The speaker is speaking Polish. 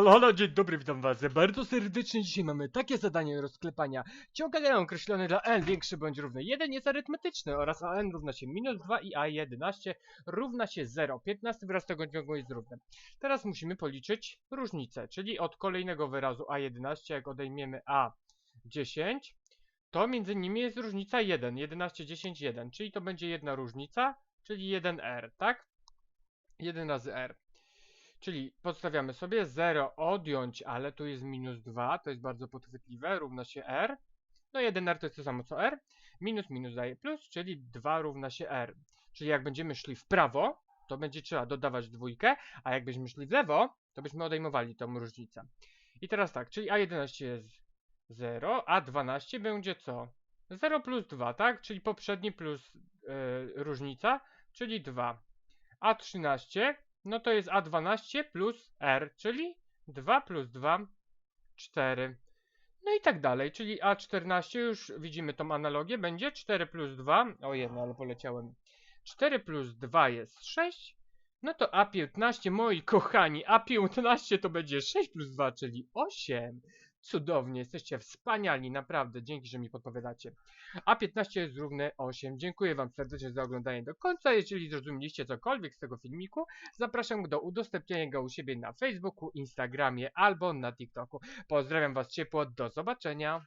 Halo, halo, dzień dobry, witam was bardzo serdecznie. Dzisiaj mamy takie zadanie rozklepania. Ciąg n określony dla n większy bądź równy 1 jest arytmetyczny oraz an równa się minus 2 i a11 równa się 0. 15 wyraz tego ciągu jest równy. Teraz musimy policzyć różnicę, czyli od kolejnego wyrazu a11, jak odejmiemy a10, to między nimi jest różnica 1, 11, 10, 1, czyli to będzie jedna różnica, czyli 1r, tak? 1 razy r. Czyli podstawiamy sobie 0 odjąć, ale tu jest minus 2, to jest bardzo podchwytliwe, równa się r. No 1r to jest to samo co r. Minus minus daje plus, czyli 2 równa się r. Czyli jak będziemy szli w prawo, to będzie trzeba dodawać dwójkę, a jak byśmy szli w lewo, to byśmy odejmowali tą różnicę. I teraz tak, czyli a11 jest 0, a 12 będzie co? 0 plus 2, tak? Czyli poprzedni plus yy, różnica, czyli 2. A13 no to jest A12 plus R, czyli 2 plus 2, 4. No i tak dalej, czyli A14 już widzimy tą analogię, będzie 4 plus 2, o jedno, ale poleciałem. 4 plus 2 jest 6, no to A15, moi kochani, A15 to będzie 6 plus 2, czyli 8. Cudownie, jesteście wspaniali, naprawdę, dzięki, że mi podpowiadacie. A15 jest równe 8. Dziękuję Wam serdecznie za oglądanie do końca. Jeżeli zrozumieliście cokolwiek z tego filmiku, zapraszam do udostępniania go u siebie na Facebooku, Instagramie albo na TikToku. Pozdrawiam Was ciepło, do zobaczenia.